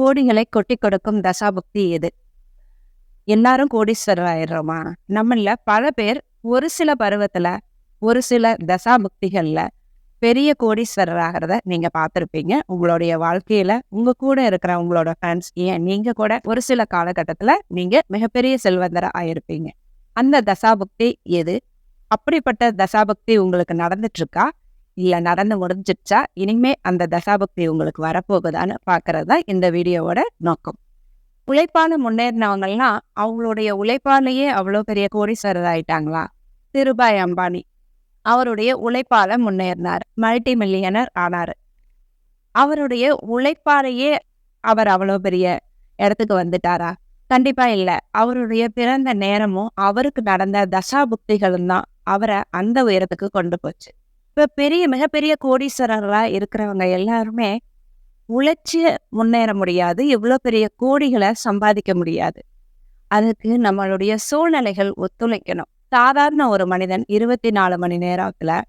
கோடிகளை கொட்டி கொடுக்கும் தசாபக்தி எது? எல்லாரும் கோடீஸ்வரர் ஆயிடுறோமா நம்மள பல பேர் ஒரு சில பருவத்துல ஒரு சில தசாபுக்திகள்ல பெரிய கோடீஸ்வரர் ஆகிறத நீங்க பார்த்துருப்பீங்க. உங்களுடைய வாழ்க்கையில உங்க கூட இருக்கிற உங்களோட ஃப்ரெண்ட்ஸ் ஏன் நீங்க கூட ஒரு சில காலகட்டத்துல நீங்க மிகப்பெரிய செல்வந்தரா ஆயிருப்பீங்க. அந்த தசாபுக்தி எது? அப்படிப்பட்ட தசாபக்தி உங்களுக்கு நடந்துட்டு இருக்கா? இல்ல நடந்து முடிஞ்சிடுச்சா இனிமே அந்த தசாபக்தி உங்களுக்கு வரப்போகுதான்னு பார்க்கறது தான் இந்த வீடியோவோட நோக்கம். உழைப்பால முன்னேறினவங்கலாம் அவங்களுடைய உழைப்பாலேயே அவ்வளோ பெரிய கோடீஸ்வரர் ஆயிட்டாங்களா திருபாய் அம்பானி அவருடைய உழைப்பால முன்னேறினார். மல்டி மில்லியனர் ஆனார். அவருடைய உழைப்பாலேயே அவர் அவ்வளோ பெரிய இடத்துக்கு வந்துட்டாரா? கண்டிப்பா இல்ல. அவருடைய பிறந்த நேரமும் அவருக்கு நடந்த தசாபுக்திகளும் தான் அவரை அந்த உயரத்துக்கு கொண்டு போச்சு. இப்ப பெரிய மிகப்பெரிய கோடீஸ்வரர்களா இருக்கிறவங்க எல்லாருமே உழைச்சி முன்னேற முடியாது. இவ்வளோ பெரிய கோடிகளை சம்பாதிக்க முடியாது. அதுக்கு நம்மளுடைய சூழ்நிலைகள் ஒத்துழைக்கணும். சாதாரண ஒரு மனிதன் இருபத்தி நாலு மணி நேரத்துல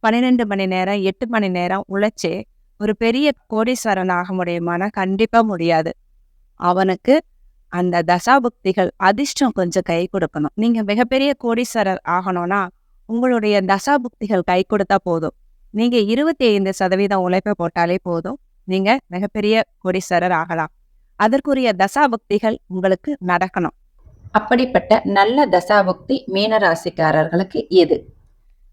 பன்னிரெண்டு மணி நேரம் எட்டு மணி நேரம் உழைச்சி ஒரு பெரிய கோடீஸ்வரன் ஆக முடியுமானா கண்டிப்பா முடியாது. அவனுக்கு அந்த தசாபுக்திகள் அதிர்ஷ்டம் கொஞ்சம் கை கொடுக்கணும். நீங்க மிகப்பெரிய கோடீஸ்வரர் ஆகணும்னா உங்களுடைய தசாபுக்திகள் கை கொடுத்தா போதும். நீங்க இருபத்தி ஐந்து சதவீதம் உழைப்பை போட்டாலே போதும். நீங்க மிகப்பெரிய கோடீஸ்வரர் ஆகலாம். அதற்குரிய தசாபுக்திகள் உங்களுக்கு நடக்கணும். அப்படிப்பட்ட நல்ல தசாபுக்தி மீனராசிக்காரர்களுக்கு எது?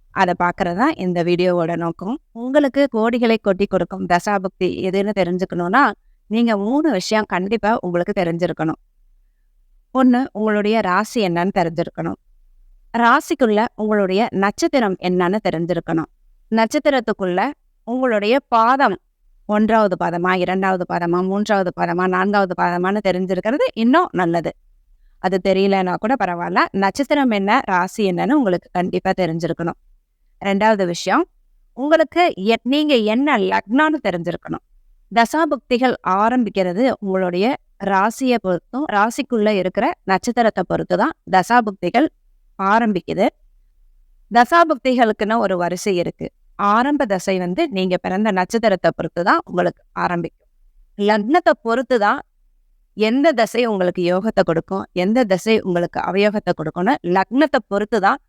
அதை பார்க்கறது இந்த வீடியோவோட நோக்கம். உங்களுக்கு கோடிகளை கொட்டி கொடுக்கும் தசாபுக்தி எதுன்னு தெரிஞ்சுக்கணும்னா நீங்க மூணு விஷயம் கண்டிப்பா உங்களுக்கு தெரிஞ்சிருக்கணும். ஒன்று உங்களுடைய ராசி என்னன்னு தெரிஞ்சிருக்கணும். ராசிக்குள்ள உங்களுடைய நட்சத்திரம் என்னன்னு தெரிஞ்சிருக்கணும். நட்சத்திரத்துக்குள்ள உங்களுடைய பாதம் ஒன்றாவது பாதமா இரண்டாவது பாதமா மூன்றாவது பாதமா நான்காவது பாதமான்னு தெரிஞ்சிருக்கிறது இன்னும் நல்லது. அது தெரியலன்னா கூட பரவாயில்ல. நட்சத்திரம் என்ன ராசி என்னன்னு உங்களுக்கு கண்டிப்பா தெரிஞ்சிருக்கணும். ரெண்டாவது விஷயம் உங்களுக்கு எ- நீங்க என்ன லக்னான்னு தெரிஞ்சிருக்கணும். தசாபுக்திகள் ஆரம்பிக்கிறது உங்களுடைய ராசியை பொறுத்தும் ராசிக்குள்ள இருக்கிற நட்சத்திரத்தை பொறுத்து தான் தசாபுக்திகள் ஆரம்பிக்குது. தசாபுக்திகளுக்குன்னு ஒரு வரிசை இருக்கு. ஆரம்ப தசை வந்து நீங்க பிறந்த நட்சத்திரத்தை பொறுத்து தான் உங்களுக்கு ஆரம்பிக்கும். லக்னத்தை பொறுத்து தான் எந்த தசை உங்களுக்கு யோகத்தை கொடுக்கும் எந்த தசை உங்களுக்கு அவயோகத்தை கொடுக்கும்னு லக்னத்தை பொறுத்து தான்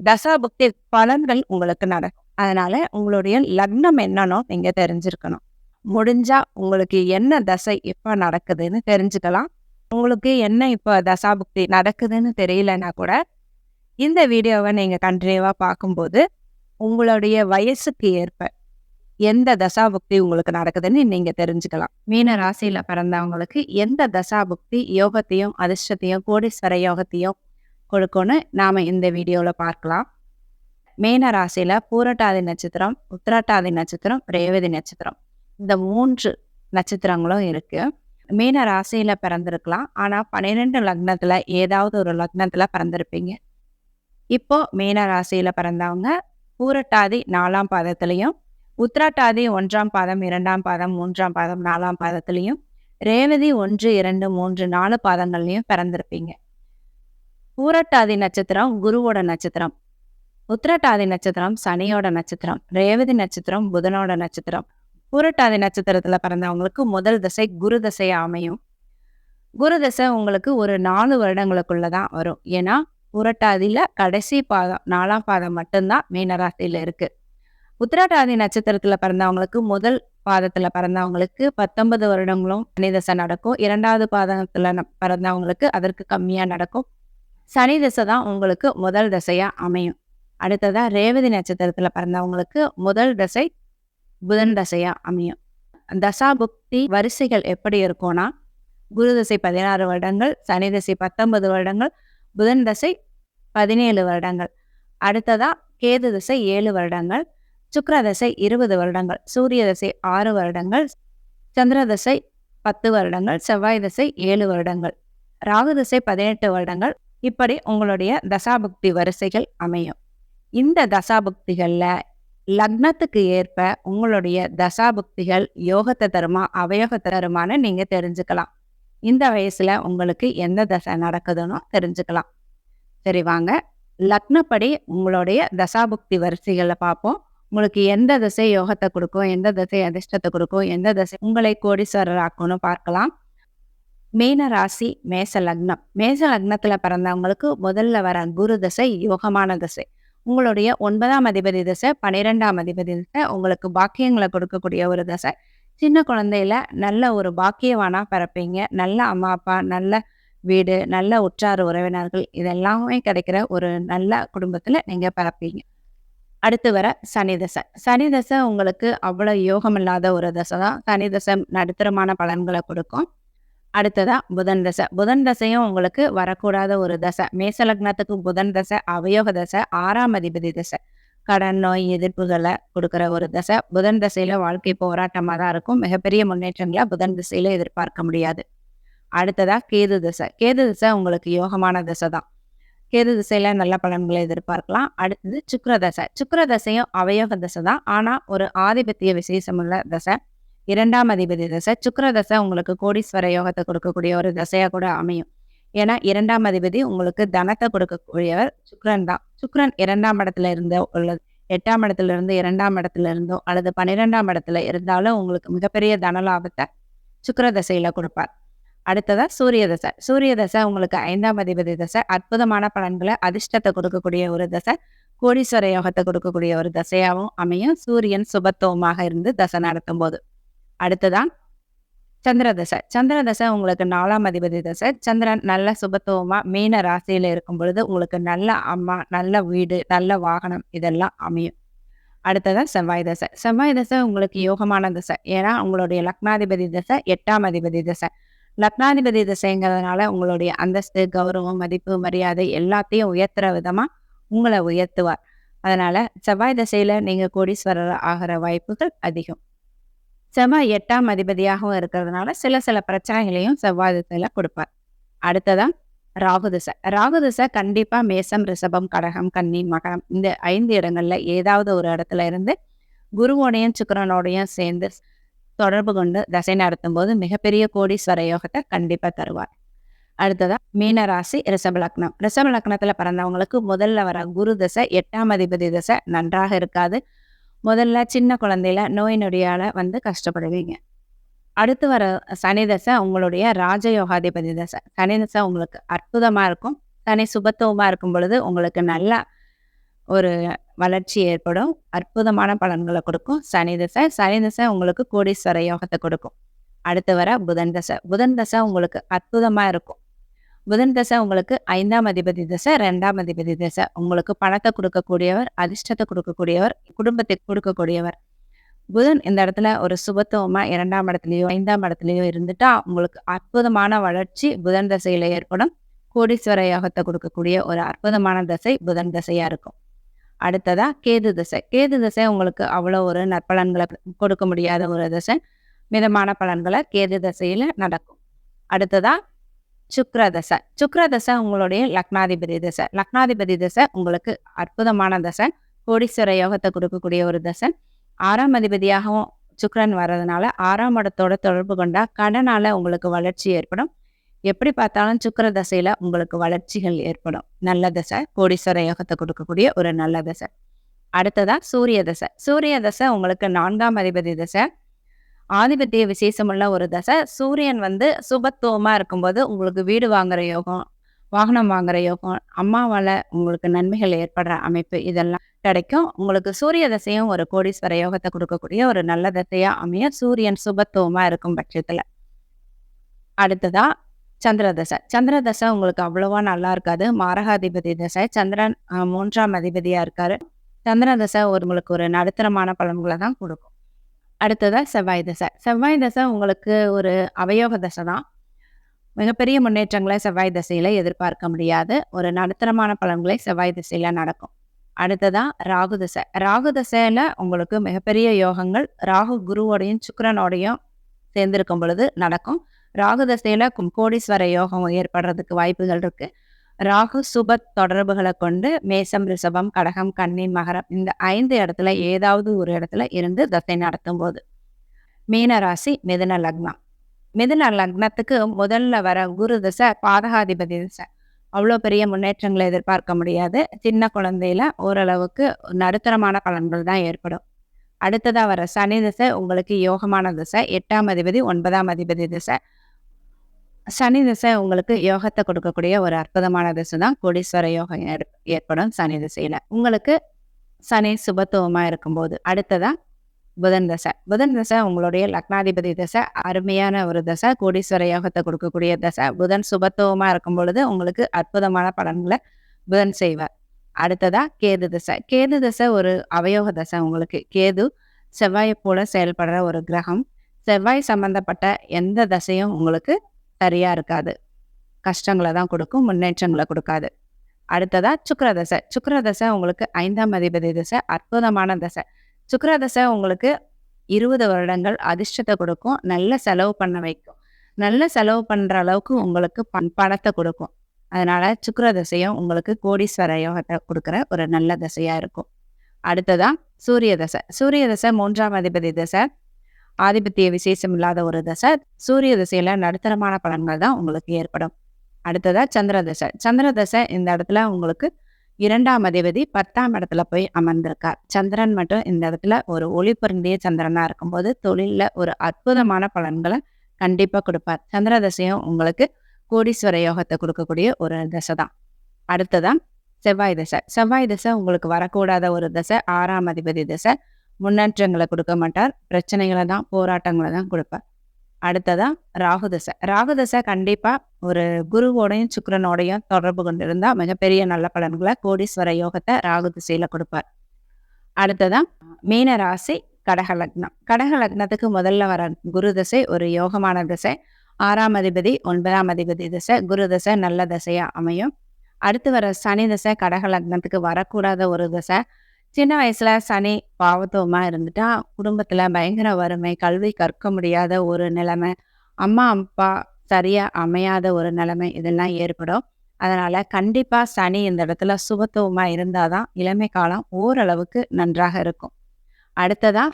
தசாபக்தி பலன்கள் உங்களுக்கு நடக்கும். அதனால உங்களுடைய லக்னம் என்னன்னோ நீங்க தெரிஞ்சிருக்கணும். முடிஞ்சா உங்களுக்கு என்ன தசை எப்ப நடக்குதுன்னு தெரிஞ்சுக்கலாம். உங்களுக்கு என்ன இப்போ தசாபுக்தி நடக்குதுன்னு தெரியலன்னா கூட இந்த வீடியோவை நீங்கள் கண்டினியூவாக பார்க்கும்போது உங்களுடைய வயசுக்கு ஏற்ப எந்த தசாபுக்தி உங்களுக்கு நடக்குதுன்னு நீங்கள் தெரிஞ்சுக்கலாம். மீன ராசியில் பிறந்தவங்களுக்கு எந்த தசாபுக்தி யோகத்தையும் அதிர்ஷ்டத்தையும் கோடீஸ்வர யோகத்தையும் கொடுக்கும்னு நாம் இந்த வீடியோவில் பார்க்கலாம். மீன ராசியில் பூரட்டாதி நட்சத்திரம் உத்திராட்டாதி நட்சத்திரம் ரேவதி நட்சத்திரம். இந்த மூன்று நட்சத்திரங்களும் இருக்குது மீன ராசியில் பிறந்திருக்கலாம். ஆனால் பன்னிரெண்டு லக்னத்தில் ஏதாவது ஒரு லக்னத்தில் பிறந்திருப்பீங்க. இப்போ மீன ராசியில பிறந்தவங்க பூரட்டாதி நாலாம் பாதத்திலையும் உத்திராட்டாதி ஒன்றாம் பாதம் இரண்டாம் பாதம் மூன்றாம் பாதம் நாலாம் பாதத்திலையும் ரேவதி ஒன்று இரண்டு மூன்று நாலு பாதங்கள்லையும் பிறந்திருப்பீங்க. பூரட்டாதி நட்சத்திரம் குருவோட நட்சத்திரம். உத்திரட்டாதி நட்சத்திரம் சனியோட நட்சத்திரம் ரேவதி நட்சத்திரம் புதனோட நட்சத்திரம். பூரட்டாதி நட்சத்திரத்துல பிறந்தவங்களுக்கு முதல் தசை குரு தசை அமையும். குரு தசை உங்களுக்கு ஒரு நாலு வருடங்களுக்குள்ள தான் வரும். ஏன்னா புரட்டாதியில் கடைசி பாதம் நாலாம் பாதம் மட்டும்தான் மீனராசியில் இருக்குது உத்திரட்டாதி நட்சத்திரத்தில் பிறந்தவங்களுக்கு முதல் பாதத்தில் பிறந்தவங்களுக்கு பத்தொன்பது வருடங்களும் சனி தசை நடக்கும். இரண்டாவது பாதத்தில் பிறந்தவங்களுக்கு அதற்கு கம்மியாக நடக்கும். சனி தசை தான் உங்களுக்கு முதல் தசையாக அமையும். அடுத்ததாக ரேவதி நட்சத்திரத்தில் பிறந்தவங்களுக்கு முதல் தசை புதன் தசையாக அமையும். தசா புக்தி வரிசைகள் எப்படி இருக்கும்னா குரு தசை பதினாறு வருடங்கள் சனி தசை பத்தொன்பது வருடங்கள் புதன் தசை பதினேழு வருடங்கள். அடுத்ததா கேது தசை ஏழு வருடங்கள் சுக்கர தசை இருபது வருடங்கள் சூரிய தசை ஆறு வருடங்கள் சந்திர தசை பத்து வருடங்கள் செவ்வாய் தசை ஏழு வருடங்கள். ராகு தசை பதினெட்டு வருடங்கள். இப்படி உங்களுடைய தசாபுக்தி வரிசைகள் அமையும். இந்த தசாபுக்திகள்ல லக்னத்துக்கு ஏற்ப உங்களுடைய தசாபுக்திகள் யோகத்தை தருமா அவயோகத்தை தருமான்னு நீங்க தெரிஞ்சுக்கலாம். இந்த வயசுல உங்களுக்கு எந்த தசை நடக்குதுன்னு தெரிஞ்சுக்கலாம். சரி வாங்க. லக்னப்படி உங்களுடைய தசாபுக்தி வரிசைகளை பார்ப்போம் உங்களுக்கு எந்த திசை யோகத்தை கொடுக்கும் எந்த திசை அதிர்ஷ்டத்தை கொடுக்கும் எந்த திசை உங்களை கோடீஸ்வரர் ஆக்கும்னு பார்க்கலாம். மீன ராசி மேச லக்னம். மேச லக்னத்தில் பிறந்தவங்களுக்கு முதல்ல வர குரு தசை யோகமான திசை. உங்களுடைய ஒன்பதாம் அதிபதி திசை பன்னிரெண்டாம் அதிபதி திசை உங்களுக்கு பாக்கியங்களை கொடுக்கக்கூடிய ஒரு திசை. சின்ன குழந்தையில நல்ல ஒரு பாக்கியவானா பிறப்பீங்க. நல்ல அம்மா அப்பா நல்ல வீடு நல்ல உற்றார் உறவினர்கள் இதெல்லாமே கிடைக்கிற ஒரு நல்ல குடும்பத்தில் நீங்கள் பிறப்பீங்க. அடுத்து வர சனி தசை. சனி தசை உங்களுக்கு அவ்வளோ யோகம் இல்லாத ஒரு தசை தான். சனி தசை நடுத்தரமான பலன்களை கொடுக்கும். அடுத்ததா புதன் தசை. புதன் தசையும் உங்களுக்கு வரக்கூடாத ஒரு தசை. மேச லக்னத்துக்கு புதன் தசை அவயோக தசை ஆறாம் அதிபதி தசை. கடன் நோய் எதிர்ப்புகளை கொடுக்குற ஒரு தசை. புதன் தசையில வாழ்க்கை போராட்டமாக தான் இருக்கும். மிகப்பெரிய முன்னேற்றங்களை புதன் திசையில எதிர்பார்க்க முடியாது. அடுத்ததாக கேது தசை. கேது தசை உங்களுக்கு யோகமான திசை தான். கேது திசையில் நல்ல பலன்களை எதிர்பார்க்கலாம். அடுத்தது சுக்கர தசை. சுக்கர தசையும் அவயோக தசை தான். ஆனால் ஒரு ஆதிபத்திய விசேஷமுள்ள தசை. இரண்டாம் அதிபதி தசை. சுக்கர தசை உங்களுக்கு கோடீஸ்வர யோகத்தை கொடுக்கக்கூடிய ஒரு தசையாக கூட அமையும். ஏன்னா இரண்டாம் அதிபதி உங்களுக்கு தனத்தை கொடுக்கக்கூடியவர் சுக்ரன் தான். சுக்ரன் இரண்டாம் இடத்துல இருந்தோ உள்ளது எட்டாம் இடத்துல இருந்து இரண்டாம் இடத்துல இருந்தோ அல்லது பன்னிரெண்டாம் இடத்துல இருந்தாலும் உங்களுக்கு மிகப்பெரிய தன லாபத்தை சுக்கர தசையில கொடுப்பார். அடுத்ததா சூரிய தசை சூரிய தசை உங்களுக்கு ஐந்தாம் அதிபதி தசை. அற்புதமான பலன்களை அதிர்ஷ்டத்தை கொடுக்கக்கூடிய ஒரு தசை. கோடீஸ்வர யோகத்தை கொடுக்கக்கூடிய ஒரு தசையாகவும் அமையும். சூரியன் சுபத்துவமாக இருந்து தசை நடத்தும் போது அடுத்ததான் சந்திர தசை. சந்திர தசை உங்களுக்கு நாலாம் அதிபதி தசை. சந்திரன் நல்ல சுபத்துவமா மீன ராசியில இருக்கும் பொழுது உங்களுக்கு நல்ல அம்மா நல்ல வீடு நல்ல வாகனம் இதெல்லாம் அமையும். அடுத்ததான் செவ்வாய் தசை. செவ்வாய் தசை உங்களுக்கு யோகமான தசை. ஏன்னா உங்களுடைய லக்னாதிபதி தசை எட்டாம் அதிபதி தசை. லக்னாதிபதி திசைங்கிறதுனால உங்களுடைய அந்தஸ்து கௌரவம் மதிப்பு மரியாதை எல்லாத்தையும் உயர்த்துற விதமா உங்களை உயர்த்துவார். அதனால செவ்வாய் திசையில நீங்க கோடீஸ்வரர் ஆகிற வாய்ப்புகள் அதிகம். செவ்வாய் எட்டாம் அதிபதியாகவும் இருக்கிறதுனால சில சில பிரச்சனைகளையும் செவ்வாய் திசையில கொடுப்பார். அடுத்ததா ராகு திசை. ராகு திசை கண்டிப்பா மேசம் ரிஷபம் கடகம் கன்னி மகரம் இந்த ஐந்து இடங்கள்ல ஏதாவது ஒரு இடத்துல இருந்து குருவோடையும் சுக்கரனோடையும் சேர்ந்து தொடர்பு கொண்டு தசை நடத்தும் போது மிகப்பெரிய கோடீஸ்வர யோகத்தை கண்டிப்பா தருவார். அடுத்ததா மீன ராசி ரிஷப லக்னம். ரிஷப லக்னத்துல பிறந்தவங்களுக்கு முதல்ல வர குரு தசை எட்டாம் அதிபதி தசை நன்றாக இருக்காது. முதல்ல சின்ன குழந்தையில நோய் நொடியால வந்து கஷ்டப்படுவீங்க. அடுத்து வர சனி தசை உங்களுடைய ராஜயோகாதிபதி தசை. சனி தசை உங்களுக்கு அற்புதமா இருக்கும். சனி சுபத்துவமா இருக்கும் பொழுது உங்களுக்கு நல்லா ஒரு வளர்ச்சி ஏற்படும். அற்புதமான பலன்களை கொடுக்கும். சனி தசை சனி தசை உங்களுக்கு கோடீஸ்வர யோகத்தை கொடுக்கும். அடுத்து வர புதன் தசை. புதன் தசை உங்களுக்கு அற்புதமாக இருக்கும். புதன் தசை உங்களுக்கு ஐந்தாம் அதிபதி தசை ரெண்டாம் அதிபதி தசை. உங்களுக்கு பணத்தை கொடுக்கக்கூடியவர் அதிர்ஷ்டத்தை கொடுக்கக்கூடியவர் குடும்பத்தை கொடுக்கக்கூடியவர். புதன் இந்த இடத்துல ஒரு சுபத்துவமா இரண்டாம் இடத்துலயோ ஐந்தாம் இடத்துலயோ இருந்துட்டா உங்களுக்கு அற்புதமான வளர்ச்சி புதன் தசையில ஏற்படும். கோடீஸ்வர யோகத்தை கொடுக்கக்கூடிய ஒரு அற்புதமான தசை புதன் தசையா இருக்கும். அடுத்ததா கேது தசை. கேது தசை உங்களுக்கு அவ்வளோ ஒரு நற்பலன்களை கொடுக்க முடியாத ஒரு திசை. மிதமான பலன்களை கேது தசையில நடக்கும். அடுத்ததா சுக்ர தசை. சுக்ர தசை உங்களுடைய லக்னாதிபதி தசை. லக்னாதிபதி தசை உங்களுக்கு அற்புதமான தசை. கோடீஸ்வர யோகத்தை கொடுக்கக்கூடிய ஒரு தசை. ஆறாம் அதிபதியாகவும் சுக்ரன் வர்றதுனால ஆறாம் இடத்தோட தொடர்பு கொண்டா கடனால உங்களுக்கு வளர்ச்சி ஏற்படும். எப்படி பார்த்தாலும் சுக்கர தசையில உங்களுக்கு வளர்ச்சிகள் ஏற்படும். நல்ல தசை கோடீஸ்வர யோகத்தை கொடுக்கக்கூடிய ஒரு நல்ல தசை. அடுத்ததா சூரிய தசை. சூரிய தசை உங்களுக்கு நான்காம் அதிபதி தசை. ஆதிபத்திய விசேஷமுள்ள ஒரு தசை. சூரியன் வந்து சுபத்துவமா இருக்கும்போது உங்களுக்கு வீடு வாங்குற யோகம் வாகனம் வாங்குற யோகம் அம்மாவால உங்களுக்கு நன்மைகள் ஏற்படுற அமைப்பு இதெல்லாம் கிடைக்கும். உங்களுக்கு சூரிய தசையும் ஒரு கோடீஸ்வர யோகத்தை கொடுக்கக்கூடிய ஒரு நல்ல தசையா அமைய சூரியன் சுபத்துவமா இருக்கும் பட்சத்துல. அடுத்ததா சந்திர தசை சந்திர தசை உங்களுக்கு அவ்வளவா நல்லா இருக்காது. மாரகாதிபதி தசை. சந்திரன் மூன்றாம் அதிபதியா இருக்காரு. சந்திர தசை ஒரு உங்களுக்கு ஒரு நடுத்தரமான பலன்களை தான் கொடுக்கும். அடுத்ததாக செவ்வாய் தசை. செவ்வாய் தசை உங்களுக்கு ஒரு அவயோக தசை தான். மிகப்பெரிய முன்னேற்றங்களை செவ்வாய் தசையில எதிர்பார்க்க முடியாது. ஒரு நடுத்தரமான பலன்களை செவ்வாய் திசையில நடக்கும். அடுத்ததா ராகு தசை. ராகு தசையில உங்களுக்கு மிகப்பெரிய யோகங்கள் ராகு குருவோடையும் சுக்கரனோடையும் சேர்ந்திருக்கும் பொழுது நடக்கும். ராகு தசையில கும்- கோடீஸ்வர யோகம் ஏற்படுறதுக்கு வாய்ப்புகள் இருக்கு. ராகு சுப தொடர்புகளை கொண்டு மேசம் ரிஷபம் கடகம் கன்னி மகரம் இந்த ஐந்து இடத்துல ஏதாவது ஒரு இடத்துல இருந்து தசை நடத்தும் போது மீனராசி மிதுன லக்னம். மிதுன லக்னத்துக்கு முதல்ல வர குரு தசை பாதகாதிபதி தசை. அவ்வளோ பெரிய முன்னேற்றங்களை எதிர்பார்க்க முடியாது. சின்ன குழந்தையில ஓரளவுக்கு நடுத்தரமான பலன்கள் தான் ஏற்படும். அடுத்ததாக வர சனி திசை உங்களுக்கு யோகமான திசை எட்டாம் அதிபதி ஒன்பதாம் அதிபதி திசை. சனி திசை உங்களுக்கு யோகத்தை கொடுக்கக்கூடிய ஒரு அற்புதமான திசை தான். கோடீஸ்வர யோகம் ஏற்- ஏற்படும் சனி திசையில. உங்களுக்கு சனி சுபத்துவமா இருக்கும்போது அடுத்ததா புதன் தசை. புதன் தசை உங்களுடைய லக்னாதிபதி தசை. அருமையான ஒரு தசை. கோடீஸ்வர யோகத்தை கொடுக்கக்கூடிய தசை. புதன் சுபத்துவமா இருக்கும் பொழுது உங்களுக்கு அற்புதமான பலன்களை புதன் செய்வார். அடுத்ததா கேது தசை. கேது தசை ஒரு அவயோக தசை உங்களுக்கு. கேது செவ்வாயை போல செயல்படுற ஒரு கிரகம். செவ்வாய் சம்பந்தப்பட்ட எந்த தசையும் உங்களுக்கு சரியா இருக்காது. கஷ்டங்களை தான் கொடுக்கும் முன்னேற்றங்களை கொடுக்காது. அடுத்ததா சுக்கிர தசை சுக்கிர தசை உங்களுக்கு ஐந்தாம் அதிபதி தசை அற்புதமான தசை. சுக்கிர தசை உங்களுக்கு இருபது வருடங்கள் அதிர்ஷ்டத்தை கொடுக்கும் நல்ல செலவு பண்ண வைக்கும். நல்ல செலவு பண்ற அளவுக்கு உங்களுக்கு பண் பணத்தை கொடுக்கும். அதனால சுக்கிர தசையும் உங்களுக்கு கோடீஸ்வர யோகத்தை கொடுக்குற ஒரு நல்ல தசையா இருக்கும். அடுத்ததா சூரிய தசை. சூரிய தசை மூன்றாம் அதிபதி தசை. ஆதிபத்திய விசேஷம் இல்லாத ஒரு தசை சூரிய திசையில நடுத்தரமான பலன்கள் தான் உங்களுக்கு ஏற்படும். அடுத்ததா சந்திர தசை. சந்திர தசை இந்த இடத்துல உங்களுக்கு இரண்டாம் அதிபதி பத்தாம் இடத்துல போய் அமர்ந்திருக்கார். சந்திரன் மட்டும் இந்த இடத்துல ஒரு ஒளி பொருந்திய சந்திரனா இருக்கும்போது தொழிலில் ஒரு அற்புதமான பலன்களை கண்டிப்பா கொடுப்பார். சந்திர தசையும் உங்களுக்கு கோடீஸ்வர யோகத்தை கொடுக்கக்கூடிய ஒரு தசை தான். அடுத்ததான் செவ்வாய் தசை. செவ்வாய் தசை உங்களுக்கு வரக்கூடாத ஒரு தசை ஆறாம் அதிபதி தசை. முன்னேற்றங்களை கொடுக்க மாட்டார். பிரச்சனைகளை தான் போராட்டங்களை தான் கொடுப்பார். அடுத்ததா ராகு தசை. கண்டிப்பாக கண்டிப்பா ஒரு குருவோடையும் சுக்கரனோடையும் தொடர்பு கொண்டிருந்தா மிகப்பெரிய நல்ல பலன்களை கோடீஸ்வர யோகத்தை ராகு திசையில கொடுப்பார். அடுத்ததா மீன ராசி கடக லக்னம். கடக லக்னத்துக்கு முதல்ல வர குரு தசை ஒரு யோகமான திசை. ஆறாம் அதிபதி ஒன்பதாம் அதிபதி திசை. குரு தசை நல்ல திசையாக அமையும். அடுத்து வர சனி திசை கடக லக்னத்துக்கு வரக்கூடாத ஒரு திசை. சின்ன வயசுல சனி பாவத்துவமா இருந்துட்டா குடும்பத்துல பயங்கர வறுமை கல்வி கற்க முடியாத ஒரு நிலைமை அம்மா அப்பா சரியா அமையாத ஒரு நிலைமை இதெல்லாம் ஏற்படும். அதனால கண்டிப்பா சனி இந்த இடத்துல சுபத்துவமா இருந்தாதான் இளமை காலம் ஓரளவுக்கு நன்றாக இருக்கும். அடுத்ததா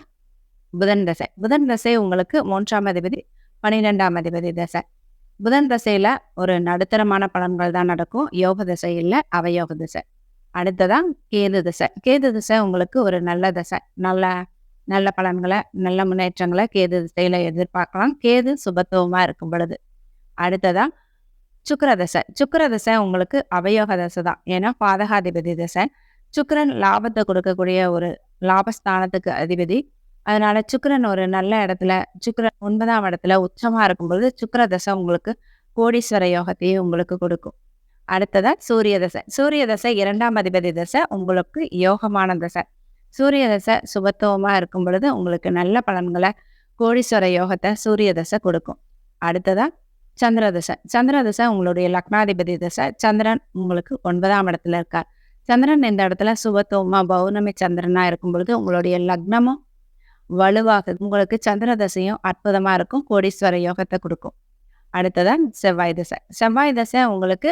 புதன் தசை. புதன் தசை உங்களுக்கு மூன்றாம் அதிபதி பன்னிரெண்டாம் அதிபதி தசை. புதன் தசையில ஒரு நடுத்தரமான பலன்கள் தான் நடக்கும். யோக தசை இல்லை அவயோக தசை. அடுத்ததா கேது தசை. கேது தசை உங்களுக்கு ஒரு நல்ல தசை. நல்ல நல்ல பலன்களை நல்ல முன்னேற்றங்களை கேது திசையில எதிர்பார்க்கலாம். கேது சுபத்துவமா இருக்கும் பொழுது. அடுத்ததா சுக்கர தசை. சுக்கர தசை உங்களுக்கு அவயோக தசை தான். ஏன்னா பாதகாதிபதி தசை. சுக்கரன் லாபத்தை கொடுக்கக்கூடிய ஒரு லாபஸ்தானத்துக்கு அதிபதி. அதனால சுக்கரன் ஒரு நல்ல இடத்துல சுக்கரன் ஒன்பதாம் இடத்துல உச்சமா இருக்கும்பொழுது சுக்கிர தசை உங்களுக்கு கோடீஸ்வர யோகத்தையும் உங்களுக்கு கொடுக்கும். அடுத்ததா சூரிய தசை சூரிய தசை இரண்டாம் அதிபதி தசை உங்களுக்கு யோகமான தசை. சூரிய தசை சுபத்துவமாக இருக்கும் பொழுது உங்களுக்கு நல்ல பலன்களை கோடீஸ்வர யோகத்தை சூரிய தசை கொடுக்கும். அடுத்ததா சந்திர தசை சந்திர தசை உங்களுடைய லக்னாதிபதி தசை. சந்திரன் உங்களுக்கு ஒன்பதாம் இடத்துல இருக்கார். சந்திரன் இந்த இடத்துல சுபத்துவமா பௌர்ணமி சந்திரனா இருக்கும் பொழுது உங்களுடைய லக்னமும் வலுவாக உங்களுக்கு சந்திர தசையும் அற்புதமா இருக்கும் கோடீஸ்வர யோகத்தை கொடுக்கும். அடுத்ததான் செவ்வாய் தசை. செவ்வாய் தசை உங்களுக்கு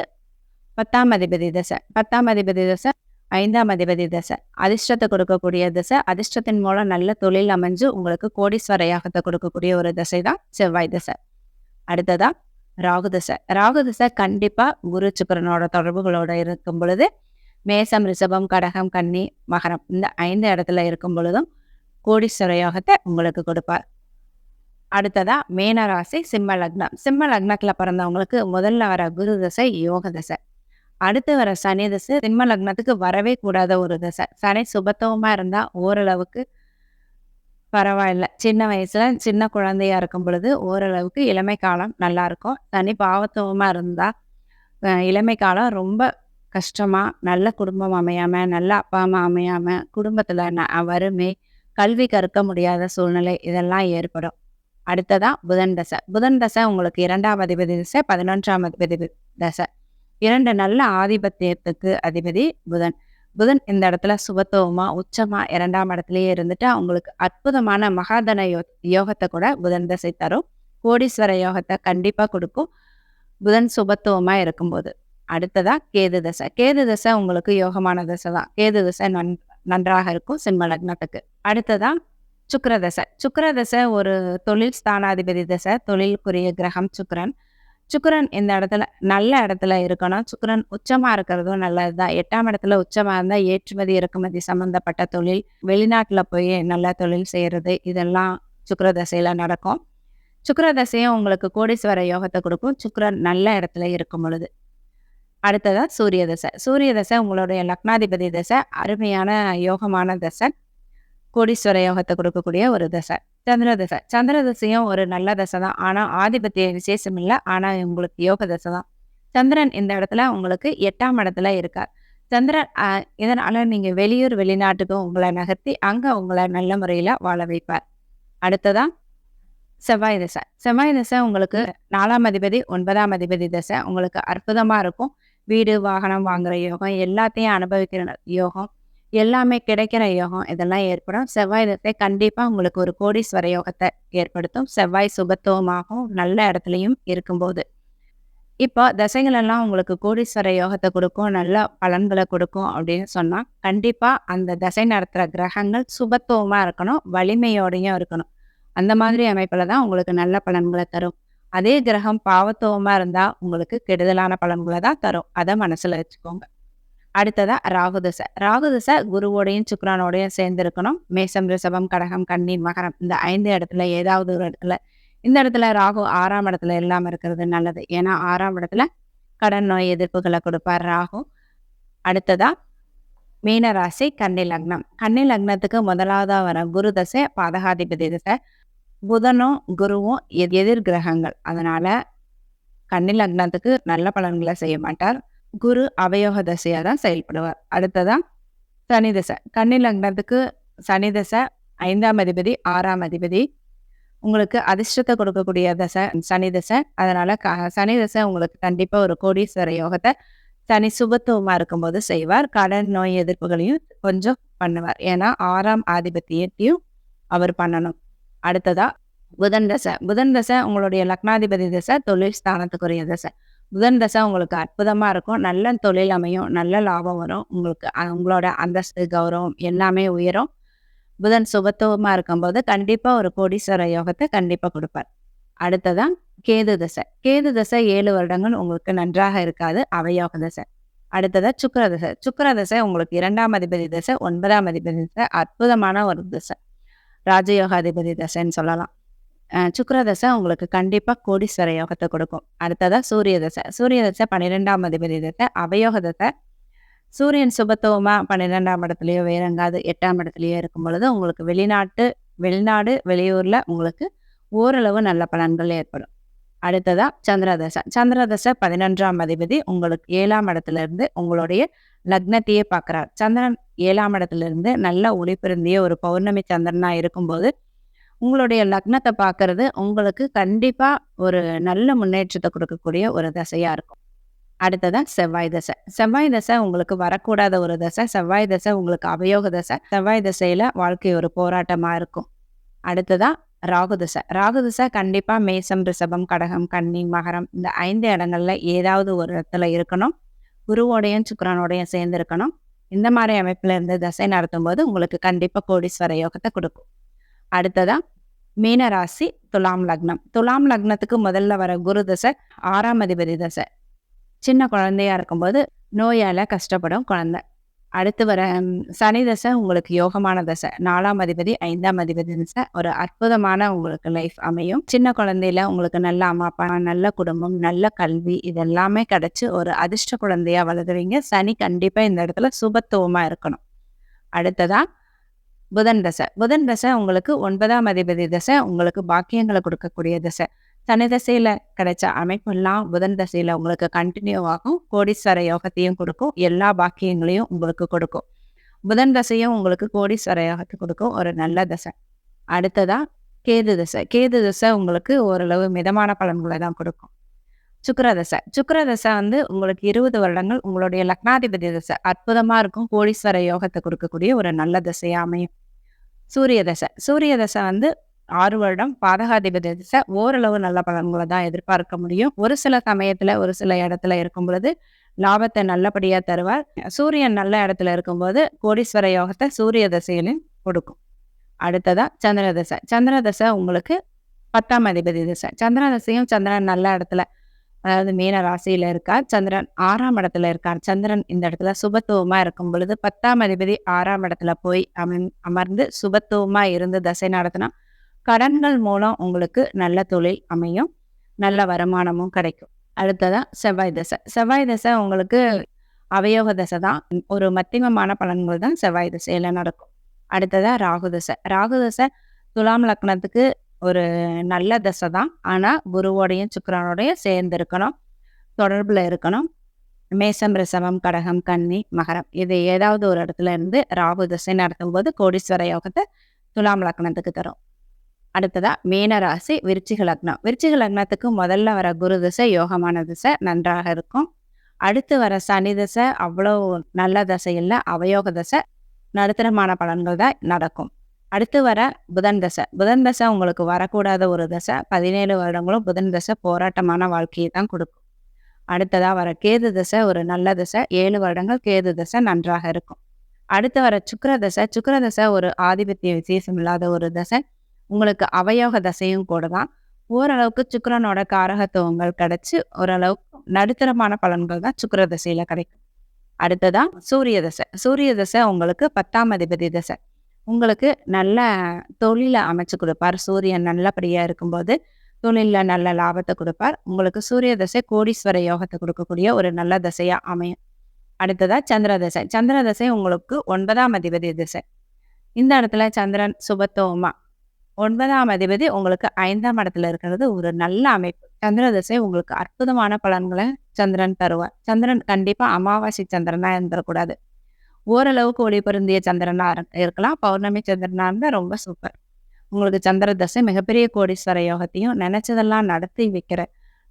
பத்தாம் அதிபதி தசை பத்தாம் அதிபதி தசை ஐந்தாம் அதிபதி தசை. அதிர்ஷ்டத்தை கொடுக்கக்கூடிய தசை அதிர்ஷ்டத்தின் மூலம் நல்ல தொழில் அமைஞ்சு உங்களுக்கு கோடீஸ்வர யாகத்தை கொடுக்கக்கூடிய ஒரு தசை தான் செவ்வாய் தசை. அடுத்ததா ராகு தசை. ராகு தசை கண்டிப்பாக குரு சுக்கரனோட தொடர்புகளோட இருக்கும் பொழுது மேசம் ரிஷபம் கடகம் கன்னி மகரம் இந்த ஐந்து இடத்துல இருக்கும் பொழுதும் கோடீஸ்வர யோகத்தை உங்களுக்கு கொடுப்பார். அடுத்ததா மேனராசி சிம்ம லக்னம். சிம்ம லக்னத்தில் பிறந்தவங்களுக்கு முதல்ல வர குரு தசை யோக தசை. அடுத்து வர சனி தசை சிம்ம லக்னத்துக்கு வரவே கூடாத ஒரு தசை. சனி சுபத்துவமாக இருந்தால் ஓரளவுக்கு பரவாயில்ல. சின்ன வயசுல சின்ன குழந்தையா இருக்கும் பொழுது ஓரளவுக்கு இளமை காலம் நல்லா இருக்கும். சனி பாவத்துவமா இருந்தா இளமை காலம் ரொம்ப கஷ்டமா நல்ல குடும்பம் அமையாம நல்ல அப்பா அம்மா அமையாம குடும்பத்துல வறுமை கல்வி கற்க முடியாத சூழ்நிலை இதெல்லாம் ஏற்படும். அடுத்ததான் புதன் தசை. புதன் தசை உங்களுக்கு இரண்டாம் அதிபதி தசை பதினொன்றாம் அதிபதி தசை. இரண்டு நல்ல ஆதிபத்தியத்துக்கு அதிபதி புதன். புதன் இந்த இடத்துல சுபத்துவமா உச்சமா இரண்டாம் இடத்துலயே இருந்துட்டு அவங்களுக்கு அற்புதமான மகாதன யோ யோகத்தை கூட புதன் தசை தரும். கோடீஸ்வர யோகத்தை கண்டிப்பா கொடுக்கும். புதன் சுபத்துவமா இருக்கும்போது. அடுத்ததா கேது தசை. கேது தசை உங்களுக்கு யோகமான தசை தான். கேது தசை நன் நன்றாக இருக்கும் சிம்ம லக்னத்துக்கு. அடுத்ததா சுக்கிர தசை. தசை ஒரு தொழில் ஸ்தானாதிபதி தசை. தொழிலுக்குரிய கிரகம் சுக்கரன். சுக்கரன் இந்த இடத்துல நல்ல இடத்துல இருக்கணும். சுக்கரன் உச்சமாக இருக்கிறதும் நல்லது தான் எட்டாம் இடத்துல உச்சமாக இருந்தால் ஏற்றுமதி இறக்குமதி சம்மந்தப்பட்ட தொழில் வெளிநாட்டில் போய் நல்ல தொழில் செய்கிறது இதெல்லாம் சுக்கிர தசையில் நடக்கும். சுக்கிர தசையும் உங்களுக்கு கோடீஸ்வர யோகத்தை கொடுக்கும். சுக்கரன் நல்ல இடத்துல இருக்கும் பொழுது. அடுத்ததாக சூரிய தசை. சூரிய தசை உங்களுடைய லக்னாதிபதி தசை. அருமையான யோகமான தசை. கோடீஸ்வர யோகத்தை கொடுக்கக்கூடிய ஒரு தசை. சந்திர தசை. சந்திர தசையும் ஒரு நல்ல தசை தான். ஆனால் ஆதிபத்திய விசேஷம் இல்லை. ஆனால் உங்களுக்கு யோக தசை தான். சந்திரன் இந்த இடத்துல உங்களுக்கு எட்டாம் இடத்துல இருக்கார். சந்திரன் இதனால நீங்க வெளியூர் வெளிநாட்டுக்கும் உங்களை நகர்த்தி அங்க உங்களை நல்ல முறையில வாழ வைப்பார். அடுத்ததா செவ்வாய் தசை. செவ்வாய் தசை உங்களுக்கு நாலாம் அதிபதி ஒன்பதாம் அதிபதி தசை. உங்களுக்கு அற்புதமா இருக்கும். வீடு வாகனம் வாங்குற யோகம் எல்லாத்தையும் அனுபவிக்கிற யோகம். எல்லாமே கிடைக்கிற யோகம் இதெல்லாம் ஏற்படும். செவ்வாய் தசை கண்டிப்பாக உங்களுக்கு ஒரு கோடீஸ்வர யோகத்தை ஏற்படுத்தும். செவ்வாய் சுபத்துவமாகவும் நல்ல இடத்துலையும் இருக்கும்போது. இப்போ தசைகள் எல்லாம் உங்களுக்கு கோடீஸ்வர யோகத்தை கொடுக்கும். நல்ல பலன்களை கொடுக்கும் அப்படின்னு சொன்னால் கண்டிப்பாக அந்த தசை நடத்துகிற கிரகங்கள் சுபத்துவமாக இருக்கணும். வலிமையோடையும் இருக்கணும். அந்த மாதிரி அமைப்பில் தான் உங்களுக்கு நல்ல பலன்களை தரும். அதே கிரகம் பாவத்துவமாக இருந்தால் உங்களுக்கு கெடுதலான பலன்களை தான் தரும். அதை மனசில் வச்சுக்கோங்க. அடுத்ததாக ராகு தசை ராகு தசை குருவோடையும் சுக்கிரனோடையும் சேர்ந்துருக்கணும். மேசம் ரிஷபம் கடகம் கன்னி மகரம் இந்த ஐந்து இடத்துல ஏதாவது ஒரு இடத்துல. இந்த இடத்துல ராகு ஆறாம் இடத்துல இல்லாமல் இருக்கிறது நல்லது. ஏன்னா ஆறாம் இடத்துல கடன் நோய் எதிர்ப்புகளை கொடுப்பார் ராகு. அடுத்ததா மீனராசி கன்னி லக்னம். கன்னி லக்னத்துக்கு முதலாவதாக வர குரு தசை பாதகாதிபதி தசை. புதனும் குருவும் எதிர் கிரகங்கள். அதனால கன்னி லக்னத்துக்கு நல்ல பலன்களை செய்ய மாட்டார். குரு அவயோக தசையாக தான் செயல்படுவார். அடுத்ததா சனி தசை. கன்னி லக்னத்துக்கு சனி தசை ஐந்தாம் அதிபதி ஆறாம் அதிபதி. உங்களுக்கு அதிர்ஷ்டத்தை கொடுக்கக்கூடிய தசை சனி தசை. அதனால க- சனி தசை உங்களுக்கு கண்டிப்பாக ஒரு கோடீஸ்வர யோகத்தை சனி சுபத்துவமாக இருக்கும்போது செய்வார். கடன் நோய் எதிர்ப்புகளையும் கொஞ்சம் பண்ணுவார். ஏன்னா ஆறாம் ஆதிபத்தியத்தையும் அவர் பண்ணணும். அடுத்ததா புதன் தசை. புதன் தசை உங்களுடைய லக்னாதிபதி தசை தொழில் ஸ்தானத்துக்குரிய தசை. புதன் தசை உங்களுக்கு அற்புதமாக இருக்கும். நல்ல தொழில் அமையும். நல்ல லாபம் வரும். உங்களுக்கு உங்களோட அந்தஸ்து கௌரவம் எல்லாமே உயரும். புதன் சுபத்துவமாக இருக்கும்போது கண்டிப்பாக ஒரு கோடீஸ்வர யோகத்தை கண்டிப்பாக கொடுப்பார். அடுத்ததான் கேது தசை. கேது தசை ஏழு வருடங்கள் உங்களுக்கு நன்றாக இருக்காது. அவயோக தசை. அடுத்ததா சுக்கர தசை. சுக்கர தசை உங்களுக்கு இரண்டாம் அதிபதி தசை ஒன்பதாம் அதிபதி தசை அற்புதமான ஒரு தசை. ராஜயோக அதிபதி தசைன்னு சொல்லலாம். சுக்கரதசை உங்களுக்கு கண்டிப்பாக கோடீஸ்வர யோகத்தை கொடுக்கும். அடுத்ததாக சூரிய தசை சூரிய தசை பன்னிரெண்டாம் அதிபதி தசை அவயோக தசை சூரியன் சுபத்துவமாக பன்னிரெண்டாம் இடத்துலையோ வேற எங்காவது எட்டாம் இடத்துலையோ இருக்கும் பொழுது உங்களுக்கு வெளிநாட்டு வெளிநாடு வெளியூரில் உங்களுக்கு ஓரளவு நல்ல பலன்கள் ஏற்படும். அடுத்ததாக சந்திரதசை. சந்திரதசை பதினொன்றாம் அதிபதி உங்களுக்கு ஏழாம் இடத்துலேருந்து உங்களுடைய லக்னத்தையே பார்க்குறார். சந்திரன் ஏழாம் இடத்துலேருந்து நல்ல ஒளிப்பிருந்திய ஒரு பௌர்ணமி சந்திரனாக இருக்கும்போது உங்களுடைய லக்னத்தை பார்க்கறது உங்களுக்கு கண்டிப்பா ஒரு நல்ல முன்னேற்றத்தை கொடுக்கக்கூடிய ஒரு தசையா இருக்கும். அடுத்ததா செவ்வாய் தசை. செவ்வாய் தசை உங்களுக்கு வரக்கூடாத ஒரு தசை. செவ்வாய் தசை உங்களுக்கு அவயோக தசை. செவ்வாய் தசையில வாழ்க்கை ஒரு போராட்டமா இருக்கும். அடுத்ததா ராகு தசை. ராகு தசை கண்டிப்பா மேசம் ரிஷபம் கடகம் கன்னி மகரம் இந்த ஐந்து இடங்கள்ல ஏதாவது ஒரு இடத்துல இருக்கணும். குருவோடையும் சுக்கரனோடையும் சேர்ந்து இருக்கணும். இந்த மாதிரி அமைப்புல இருந்து தசை நடத்தும் போது உங்களுக்கு கண்டிப்பா கோடீஸ்வர யோகத்தை கொடுக்கும். அடுத்ததா மீனராசி துலாம் லக்னம். துலாம் லக்னத்துக்கு முதல்ல வர குரு தசை ஆறாம் அதிபதி தசை. சின்ன குழந்தையா இருக்கும்போது நோயால கஷ்டப்படும் குழந்தை. அடுத்து வர சனி தசை உங்களுக்கு யோகமான தசை. நாலாம் அதிபதி ஐந்தாம் அதிபதி தசை. ஒரு அற்புதமான உங்களுக்கு லைஃப் அமையும். சின்ன குழந்தையில உங்களுக்கு நல்ல அம்மா அப்பா நல்ல குடும்பம் நல்ல கல்வி இதெல்லாமே கிடைச்சி ஒரு அதிர்ஷ்ட குழந்தையா வளருவீங்க. சனி கண்டிப்பா இந்த இடத்துல சுபத்துவமா இருக்கணும். அடுத்ததான் புதன் தசை. புதன் தசை உங்களுக்கு ஒன்பதாம் அதிபதி தசை உங்களுக்கு பாக்கியங்களை கொடுக்கக்கூடிய தசை. சனி தசையில கிடைச்ச அமைப்பெல்லாம் புதன் தசையில உங்களுக்கு கண்டினியூ ஆகும். கோடீஸ்வர யோகத்தையும் கொடுக்கும். எல்லா பாக்கியங்களையும் உங்களுக்கு கொடுக்கும். புதன் தசையும் உங்களுக்கு கோடீஸ்வர யோகத்தை கொடுக்கும். ஒரு நல்ல தசை. அடுத்ததா கேது தசை. கேது தசை உங்களுக்கு ஓரளவு மிதமான பலன்களை தான் கொடுக்கும். சுக்கரதசை. சுக்கரதசை வந்து உங்களுக்கு இருபது வருடங்கள் உங்களுடைய லக்னாதிபதி தசை. அற்புதமா இருக்கும். கோடீஸ்வர யோகத்தை கொடுக்கக்கூடிய ஒரு நல்ல தசையா அமையும். சூரிய தசை. சூரிய தசை வந்து ஆறு வருடம் பாதகாதிபதி திசை. ஓரளவு நல்ல பலன்களை தான் எதிர்பார்க்க முடியும். ஒரு சில சமயத்துல ஒரு சில இடத்துல இருக்கும் பொழுது லாபத்தை நல்லபடியா தருவார். சூரியன் நல்ல இடத்துல இருக்கும்போது கோடீஸ்வர யோகத்தை சூரிய தசையிலும் கொடுக்கும். அடுத்ததா சந்திர தசை. சந்திர தசை உங்களுக்கு பத்தாம் அதிபதி திசை. சந்திர தசையும் சந்திரன் நல்ல இடத்துல. அதாவது மீன ராசியில இருக்கார். சந்திரன் ஆறாம் இடத்துல இருக்கார். சந்திரன் இந்த இடத்துல சுபத்துவமா இருக்கும் பொழுது பத்தாம் அதிபதி ஆறாம் இடத்துல போய் அமர் அமர்ந்து சுபத்துவமா இருந்து தசை நடத்தினா கடன்கள் மூலம் உங்களுக்கு நல்ல தொழில் அமையும். நல்ல வருமானமும் கிடைக்கும். அடுத்ததான் செவ்வாய் தசை. செவ்வாய் தசை உங்களுக்கு அவயோக தசை தான். ஒரு மத்தியமமான பலன்கள் தான் செவ்வாய் தசையில நடக்கும். அடுத்ததா ராகு தசை. ராகு தசை துலாம் லக்னத்துக்கு ஒரு நல்ல தசை தான். ஆனால் குருவோடையும் சுக்கரனோடையும் சேர்ந்து இருக்கணும் இருக்கணும். மேசம் ரிசவம் கடகம் கன்னி மகரம் இது ஏதாவது ஒரு இடத்துல இருந்து ராகு தசை நடத்தும் போது கோடீஸ்வர யோகத்தை துலாம் லக்னத்துக்கு தரும். அடுத்ததா மீனராசி விருச்சிக லக்னம். விருச்சிக லக்னத்துக்கு முதல்ல வர குரு திசை யோகமான திசை நன்றாக இருக்கும். அடுத்து வர சனி திசை அவ்வளோ நல்ல தசை இல்லை. அவயோக தசை நடுத்தரமான பலன்கள் தான் நடக்கும். அடுத்து வர புதன் தசை. புதன் தசை உங்களுக்கு வரக்கூடாத ஒரு தசை. பதினேழு வருடங்களும் புதன் தசை போராட்டமான வாழ்க்கையை தான் கொடுக்கும். அடுத்ததாக வர கேது தசை ஒரு நல்ல தசை. ஏழு வருடங்கள் கேது தசை நன்றாக இருக்கும். அடுத்து வர சுக்கர தசை. சுக்கர தசை ஒரு ஆதிபத்திய விசேஷம் இல்லாத ஒரு தசை. உங்களுக்கு அவயோக தசையும் கூட தான் ஓரளவுக்கு சுக்கரனோட காரகத்துவங்கள் கிடைச்சி ஓரளவுக்கு நடுத்தரமான பலன்கள் தான் சுக்கர தசையில் கிடைக்கும். அடுத்ததான் சூரிய தசை. சூரிய தசை உங்களுக்கு பத்தாம் அதிபதி தசை. உங்களுக்கு நல்ல தொழிலை அமைச்சு கொடுப்பார். சூரியன் நல்லபடியாக இருக்கும்போது தொழிலில் நல்ல லாபத்தை கொடுப்பார். உங்களுக்கு சூரிய தசை கோடீஸ்வர யோகத்தை கொடுக்கக்கூடிய ஒரு நல்ல தசையாக அமையும். அடுத்ததாக சந்திர தசை. சந்திர தசை உங்களுக்கு ஒன்பதாம் அதிபதி திசை. இந்த இடத்துல சந்திரன் சுபத்துவமா ஒன்பதாம் அதிபதி உங்களுக்கு ஐந்தாம் இடத்துல இருக்கிறது ஒரு நல்ல அமைப்பு. சந்திர தசை உங்களுக்கு அற்புதமான பலன்களை சந்திரன் தருவார். சந்திரன் கண்டிப்பாக அமாவாசை சந்திரனா இருந்துடக்கூடாது ஓரளவுக்கு ஒளி பொருந்திய சந்திரனா இருக்கலாம். பௌர்ணமி சந்திரனா இருந்தால் ரொம்ப சூப்பர் உங்களுக்கு சந்திர தசை மிகப்பெரிய கோடீஸ்வர யோகத்தையும் நினைச்சதெல்லாம் நடத்தி வைக்கிற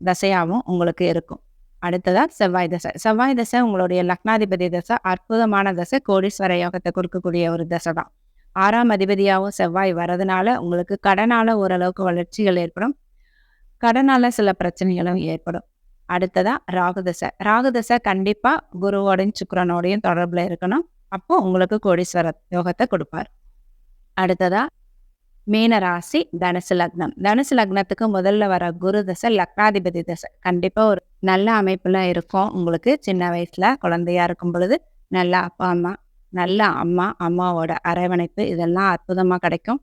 தசையாகவும் உங்களுக்கு இருக்கும். அடுத்ததாக செவ்வாய் தசை. செவ்வாய் தசை உங்களுடைய லக்னாதிபதி தசை. அற்புதமான தசை. கோடீஸ்வர யோகத்தை கொடுக்கக்கூடிய ஒரு தசை தான். ஆறாம் அதிபதியாகவும் செவ்வாய் வரதுனால உங்களுக்கு கடனால ஓரளவுக்கு வளர்ச்சிகள் ஏற்படும். கடனால சில பிரச்சனைகளும் ஏற்படும். அடுத்ததா ராகுதசை. ராகுதசை கண்டிப்பா குருவோடையும் சுக்கரனோடையும் தொடர்புல இருக்கணும். அப்போ உங்களுக்கு கோடீஸ்வர யோகத்தை கொடுப்பார். அடுத்ததா மீன ராசி தனுசு லக்னம். தனுசு லக்னத்துக்கு முதல்ல வர குரு தசை லக்னாதிபதி தசை. கண்டிப்பா ஒரு நல்ல அமைப்புல இருக்கும் உங்களுக்கு. சின்ன வயசுல குழந்தையா இருக்கும் பொழுது நல்ல அப்பா அம்மா நல்ல அம்மா அம்மாவோட அரவணைப்பு இதெல்லாம் அற்புதமா கிடைக்கும்.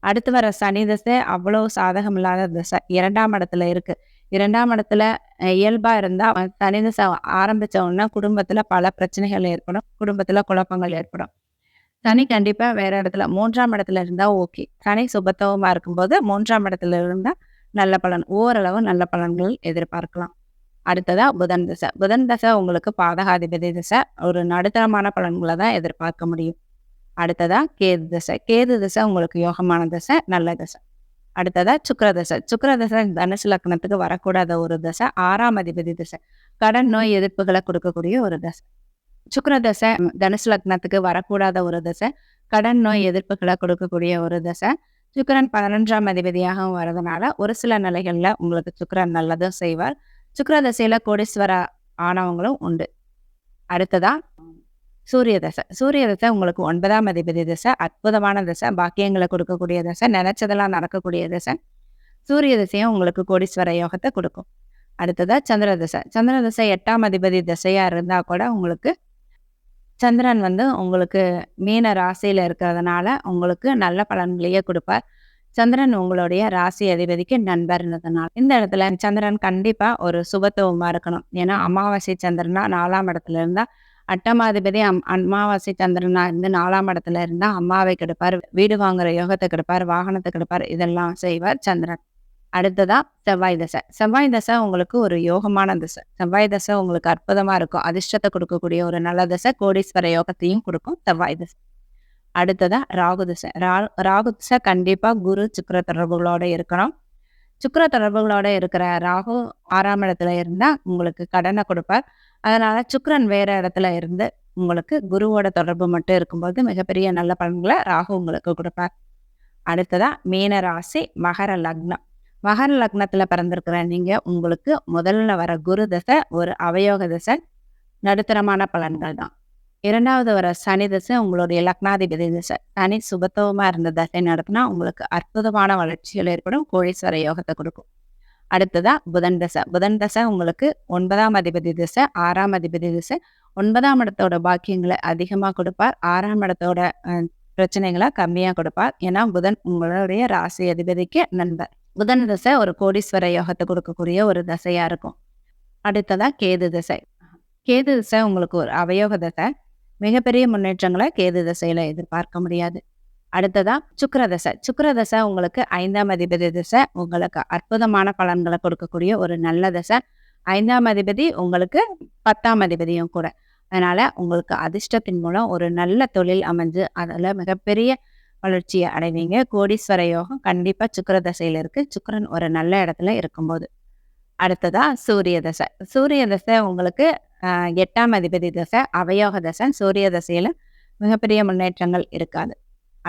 அடுத்து வர சனி தசை அவ்வளோ சாதகம் இல்லாத தசை. இரண்டாம் இடத்துல இருக்கு. இரண்டாம் இடத்துல இயல்பாக இயல்பா இருந்தா ச சனி குடும்பத்தில் குடும்பத்துல பல பிரச்சனைகள் ஏற்படும். குடும்பத்துல குழப்பங்கள் ஏற்படும். சனி கண்டிப்பா வேற இடத்துல மூன்றாம் இடத்துல இருந்தால் ஓகே. சனி சுபத்துவமாக இருக்கும்போது மூன்றாம் இடத்துல இருந்தால் நல்ல பலன் ஓரளவு நல்ல பலன்கள் எதிர்பார்க்கலாம். அடுத்ததாக புதன் தசை. புதன் தசை உங்களுக்கு பாதகாதிபதி தசை ஒரு நடுத்தரமான பலன்களை தான் எதிர்பார்க்க முடியும். அடுத்ததாக கேது தசை. கேது தசை உங்களுக்கு யோகமான தசை நல்ல தசை. அடுத்ததா சுக்கரதசை தசை தனுசு லக்னத்துக்கு வரக்கூடாத ஒரு தசை ஆறாம் அதிபதி தசை. கடன் நோய் எதிர்ப்புகளை கொடுக்கக்கூடிய ஒரு தசை. சுக்கரதசை தனுசு லக்னத்துக்கு வரக்கூடாத ஒரு தசை கடன் நோய் எதிர்ப்புகளை கொடுக்கக்கூடிய ஒரு தசை. சுக்கரன் பதினொன்றாம் அதிபதியாகவும் வரதுனால ஒரு சில நிலைகளில் உங்களுக்கு சுக்கரன் நல்லதும் செய்வார். சுக்கிர தசையில கோடீஸ்வர ஆனவங்களும் உண்டு. அடுத்ததா சூரிய தசை. சூரிய தசை உங்களுக்கு ஒன்பதாம் அதிபதி தசை அற்புதமான தசை பாக்கியங்களை கொடுக்கக்கூடிய தசை நினைச்சதெல்லாம் நடக்கக்கூடிய தசை. சூரிய தசையும் உங்களுக்கு கோடீஸ்வர யோகத்தை கொடுக்கும். அடுத்ததா சந்திர தசை. சந்திர தசை எட்டாம் அதிபதி தசையா இருந்தா கூட உங்களுக்கு சந்திரன் வந்து உங்களுக்கு மீன ராசியில இருக்கிறதுனால உங்களுக்கு நல்ல பலன்களையே கொடுப்பார். சந்திரன் உங்களுடைய ராசி அதிபதிக்கு நண்பர் இருந்ததுனால. இந்த இடத்துல சந்திரன் கண்டிப்பா ஒரு சுபத்துவமா இருக்கணும். ஏன்னா அமாவாசை சந்திரனா நாலாம் இடத்துல இருந்தா அட்டமாதிபதி அம் அமாவாசை சந்திரனா இருந்து நாலாம் இடத்துல இருந்தா அம்மாவை கெடுப்பார் வீடு வாங்குற யோகத்தை கெடுப்பார் வாகனத்தை கெடுப்பார் இதெல்லாம் செய்வார் சந்திரன். அடுத்ததா செவ்வாய் தசை. செவ்வாய் தசை உங்களுக்கு ஒரு யோகமான தசை. செவ்வாய் தசை உங்களுக்கு அற்புதமா இருக்கும். அதிர்ஷ்டத்தை கொடுக்கக்கூடிய ஒரு நல்ல தசை. கோடீஸ்வர யோகத்தையும் கொடுக்கும் செவ்வாய் தசை. அடுத்ததா ராகு தசை. ரா ராகு தசை கண்டிப்பா குரு சுக்கிர தொடர்புகளோட இருக்கணும். சுக்கர தொடர்புகளோட இருக்கிற ராகு ஆறாம் இடத்துல இருந்தா உங்களுக்கு கடனை கொடுப்பார். அதனால சுக்கரன் வேற இடத்துல இருந்து உங்களுக்கு குருவோட தொடர்பு மட்டும் இருக்கும்போது மிகப்பெரிய நல்ல பலன்களை ராகு உங்களுக்கு கொடுப்பார். அடுத்ததா மீன ராசி மகர லக்னம். மகர லக்னத்துல பிறந்திருக்கிற நீங்க உங்களுக்கு முதல்ல வர குரு தசை ஒரு அவயோக தசை நடுத்தரமான பலன்கள் தான். இரண்டாவது வர சனி தசை உங்களுடைய லக்னாதிபதி தசை. சனி சுபத்துவமா இருந்த தசை நடத்தினா உங்களுக்கு அற்புதமான வளர்ச்சிகள் ஏற்படும் கோழீஸ்வர யோகத்தை கொடுக்கும். அடுத்ததா புதன் தசை. புதன் தசை உங்களுக்கு ஒன்பதாம் அதிபதி திசை ஆறாம் அதிபதி திசை. ஒன்பதாம் இடத்தோட பாக்கியங்களை அதிகமாக கொடுப்பார். ஆறாம் இடத்தோட பிரச்சனைகளை கம்மியாக கொடுப்பார். ஏன்னா புதன் உங்களுடைய ராசி அதிபதிக்கு நண்பர். புதன் தசை ஒரு கோடீஸ்வர யோகத்தை கொடுக்கக்கூடிய ஒரு தசையாக இருக்கும். அடுத்ததா கேது தசை. கேது தசை உங்களுக்கு ஒரு அவயோக தசை. மிகப்பெரிய முன்னேற்றங்களை கேது திசையில் எதிர்பார்க்க முடியாது. அடுத்ததா சுக்கரதசை. தசை தசை உங்களுக்கு ஐந்தாம் அதிபதி தசை உங்களுக்கு அற்புதமான பலன்களை கொடுக்கக்கூடிய ஒரு நல்ல தசை. ஐந்தாம் அதிபதி உங்களுக்கு பத்தாம் அதிபதியும் கூட. அதனால உங்களுக்கு அதிர்ஷ்டத்தின் மூலம் ஒரு நல்ல தொழில் அமைஞ்சு அதில் மிகப்பெரிய வளர்ச்சியை அடைவீங்க. கோடீஸ்வர யோகம் கண்டிப்பாக சுக்கர தசையில் இருக்கு. சுக்கரன் ஒரு நல்ல இடத்துல இருக்கும்போது. அடுத்ததா சூரிய தசை. சூரிய தசை உங்களுக்கு எட்டாம் அதிபதி தசை அவயோக தசை. சூரிய தசையில் மிகப்பெரிய முன்னேற்றங்கள் இருக்காது.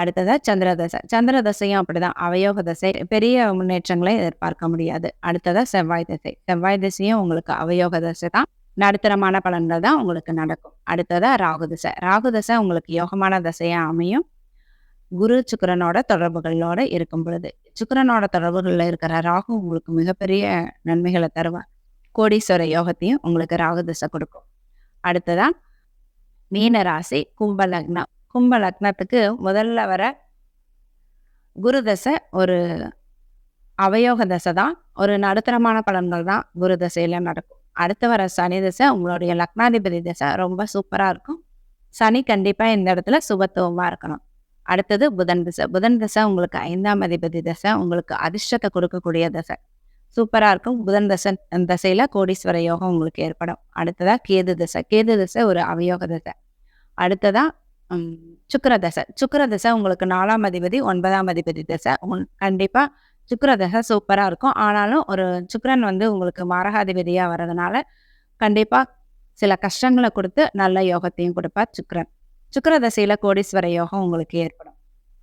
அடுத்ததாக சந்திர தசை சந்திர தசையும் அப்படிதான். அவயோக தசை பெரிய முன்னேற்றங்களை எதிர்பார்க்க முடியாது. அடுத்ததாக செவ்வாய் தசை. செவ்வாய் தசையும் உங்களுக்கு அவயோக தசை தான். நடுத்தரமான பலன்கள் தான் உங்களுக்கு நடக்கும். அடுத்ததாக ராகு தசை. ராகு தசை உங்களுக்கு யோகமான தசையாக அமையும். குரு சுக்கரனோட தொடர்புகளோட இருக்கும் பொழுது. சுக்கரனோட தொடர்புகளில் இருக்கிற ராகு உங்களுக்கு மிகப்பெரிய நன்மைகளை தருவார். கோடீஸ்வர யோகத்தையும் உங்களுக்கு ராகு தசை கொடுக்கும். அடுத்ததான் மீன ராசி கும்ப லக்னம் கும்ப லக்னத்துக்கு முதல்ல வர குரு தசை ஒரு அவயோக தசை தான். ஒரு நடுத்தரமான பலன்கள் தான் குரு தசையில் நடக்கும். அடுத்து வர சனி தசை உங்களுடைய லக்னாதிபதி தசை. ரொம்ப சூப்பராக இருக்கும். சனி கண்டிப்பாக இந்த இடத்துல சுபத்துவமாக இருக்கணும். அடுத்தது புதன் தசை. புதன் தசை உங்களுக்கு ஐந்தாம் அதிபதி தசை. உங்களுக்கு அதிர்ஷ்டத்தை கொடுக்கக்கூடிய தசை. சூப்பராக இருக்கும். புதன் தசை தசையில் கோடீஸ்வர யோகம் உங்களுக்கு ஏற்படும். அடுத்ததாக கேது தசை. கேது தசை ஒரு அவயோக தசை. அடுத்ததாக சுக்கர தசை சுக்கிர தசை உங்களுக்கு நாலாம் அதிபதி ஒன்பதாம் அதிபதி தசை. உன் கண்டிப்பாக சுக்கர தசை சூப்பராக இருக்கும். ஆனாலும் ஒரு சுக்கரன் வந்து உங்களுக்கு மாரகாதிபதியா வர்றதுனால கண்டிப்பாக சில கஷ்டங்களை கொடுத்து நல்ல யோகத்தையும் கொடுப்பார் சுக்கரன். சுக்கர தசையில் கோடீஸ்வர யோகம் உங்களுக்கு ஏற்படும்.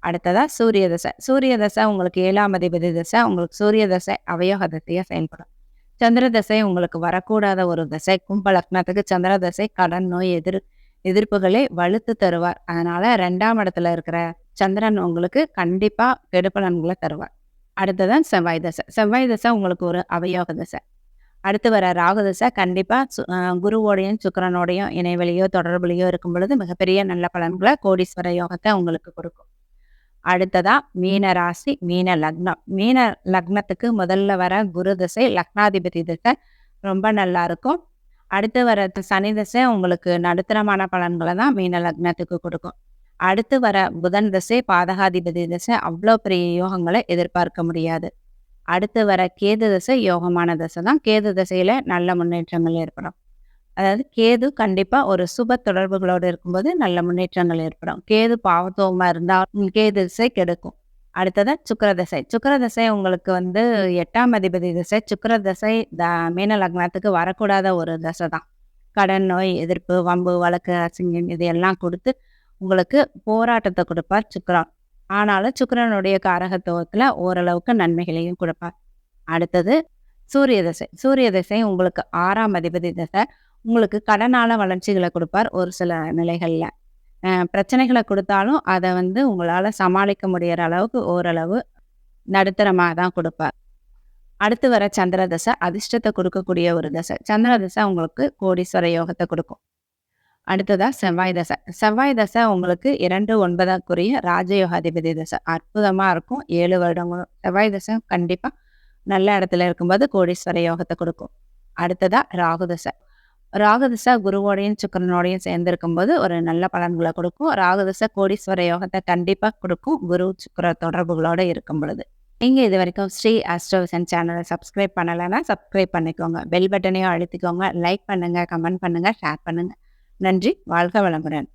அடுத்ததாக சூரிய தசை சூரிய தசை உங்களுக்கு ஏழாம் அதிபதி தசை. உங்களுக்கு சூரிய தசை அவயோக தசையா செயல்படும். சந்திர தசை உங்களுக்கு வரக்கூடாத ஒரு தசை. கும்ப லக்னத்துக்கு சந்திர தசை கடன் நோய் எதிர் எதிர்ப்புகளை வலுத்து தருவார். அதனால ரெண்டாம் இடத்துல இருக்கிற சந்திரன் உங்களுக்கு கண்டிப்பா கெடுப்பலன்களை தருவார். அடுத்ததான் செவ்வாய் தசை. செவ்வாய் தசை உங்களுக்கு ஒரு அவயோக தசை. அடுத்து வர ராகு தசை கண்டிப்பா சு- குருவோடையும் சுக்கரனோடையும் இணைவெளியோ தொடர்புலையோ இருக்கும் பொழுது மிகப்பெரிய நல்ல பலன்களை கோடீஸ்வர யோகத்தை உங்களுக்கு கொடுக்கும். அடுத்ததா மீன ராசி மீன லக்னம். மீன லக்னத்துக்கு முதல்ல வர குரு தசை லக்னாதிபதி தசை ரொம்ப நல்லா இருக்கும். அடுத்து வர சனி தசை உங்களுக்கு நடுத்தரமான பலன்களை தான் மீன லக்னத்துக்கு கொடுக்கும். அடுத்து வர புதன் தசை பாதகாதிபதி தசை அவ்வளோ பெரிய யோகங்களை எதிர்பார்க்க முடியாது. அடுத்து வர கேது தசை யோகமான தசை தான். கேது தசையில நல்ல முன்னேற்றங்கள் ஏற்படும். அதாவது கேது கண்டிப்பாக ஒரு சுப தொடர்புகளோடு இருக்கும்போது நல்ல முன்னேற்றங்கள் ஏற்படும். கேது பாவத்துவமாக இருந்தால் கேது திசை கெடுக்கும். அடுத்தது சுக்கரதசை. சுக்கரதசை தசை உங்களுக்கு வந்து எட்டாம் அதிபதி தசை. சுக்கரதசை த மீன லக்னத்துக்கு வரக்கூடாத ஒரு தசை தான். கடன் நோய் எதிர்ப்பு வம்பு வழக்கு அசிங்கம் இது எல்லாம் கொடுத்து உங்களுக்கு போராட்டத்தை கொடுப்பார் சுக்கரன். ஆனாலும் சுக்கரனுடைய காரகத்துவத்தில் ஓரளவுக்கு நன்மைகளையும் கொடுப்பார். அடுத்தது சூரிய தசை. சூரிய தசை உங்களுக்கு ஆறாம் அதிபதி தசை. உங்களுக்கு கடனால வளர்ச்சிகளை கொடுப்பார் ஒரு சில நிலைகளில். பிரச்சனைகளை கொடுத்தாலும் அதை வந்து உங்களால் சமாளிக்க முடிகிற அளவுக்கு ஓரளவு நடுத்தரமாக தான் கொடுப்பார். அடுத்து வர சந்திர தசை அதிர்ஷ்டத்தை கொடுக்கக்கூடிய ஒரு தசை. சந்திர தசை உங்களுக்கு கோடீஸ்வர யோகத்தை கொடுக்கும். அடுத்ததா செவ்வாய் தசை. செவ்வாய் தசை உங்களுக்கு இரண்டு ஒன்பதாக்குரிய ராஜயோகாதிபதி தசை. அற்புதமாக இருக்கும். ஏழு வருடங்களும். செவ்வாய் தசை கண்டிப்பாக நல்ல இடத்துல இருக்கும்போது கோடீஸ்வர யோகத்தை கொடுக்கும். அடுத்ததா ராகு தசை. ராகு குருவோடையும் சுக்கிரனோடையும் சேர்ந்து இருக்கும்போது ஒரு நல்ல பலன்களை கொடுக்கும். ராகு கோடீஸ்வர யோகத்தை கண்டிப்பாக கொடுக்கும். குரு சுக்கர தொடர்புகளோட இருக்கும் பொழுது. நீங்கள் இது வரைக்கும் ஸ்ரீ ஆஸ்ட்ரோவிசன் சேனலை சப்ஸ்கிரைப் பண்ணலைன்னா சப்ஸ்கிரைப் பண்ணிக்கோங்க. பெல் பட்டனையும் அழுத்திக்கோங்க. லைக் பண்ணுங்கள் கமெண்ட் பண்ணுங்கள் ஷேர் பண்ணுங்கள் நன்றி. வாழ்க வளமுடன்.